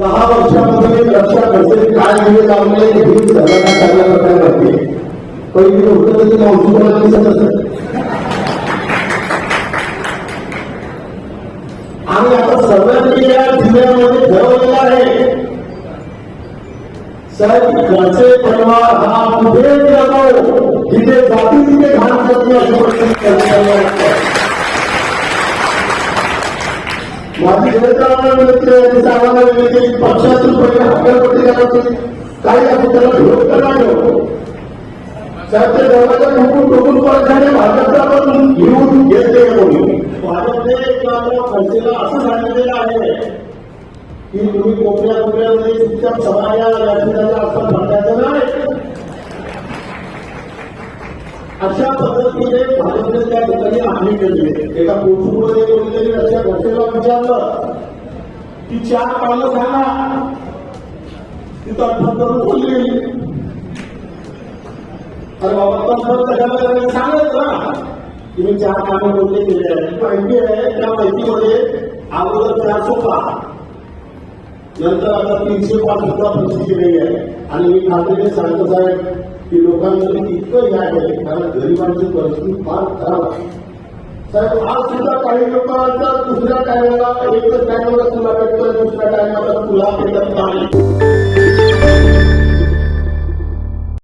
दहा वर्षामध्ये रक्षा खर्च काय म्हणजे दिले लावले हे सर्वांना चांगल्या प्रकारे वाटते पहिली गोष्ट तर ती मावशी दिसत असत आणि आता सगळ्यांनी या जिल्ह्यामध्ये ठरवलेलं आहे. साहेब घरचे परिवार हा कुठे जातो तिथे जाती तिथे घाण करते अशी माझी जनता विनंती आहे विनंती आहे पक्षातून पहिले हक्कपट्टी करायची काही आपण त्याला विरोध करणार साहेब ते ठोकून ठोकून परत झाले पण घेऊन येते कोणी भाजपने खर्चेला असं सांगितलेलं आहे की तुम्ही कोपऱ्या कोपऱ्यामध्ये चुपचाप सभा नाही अशा पद्धतीने भाजपने त्या ठिकाणी हानी केली. एका कोथरूडमध्ये कोणीतरी विचारलं की चार पावलं सांगा. तिथं अठ्ठा करून बोलली. अरे बाबा पण पण कशाला सांगत ना की मी चार कामं कोणते केले आहेत माहिती आहे त्या माहितीमध्ये अगोदर चार सोपा. नंतर आता तीनशे पाच सुद्धा परिस्थिती नाही आहे. आणि मी खात्रीने सांगत साहेब की लोकांमध्ये इतकं हे आहे कारण गरिबांची परिस्थिती फार खराब आहे. साहेब आज सुद्धा काही लोकांचा दुसऱ्या टायमाला एकच टायमाला तुला भेटतो दुसऱ्या टायमाला तुला भेटत नाही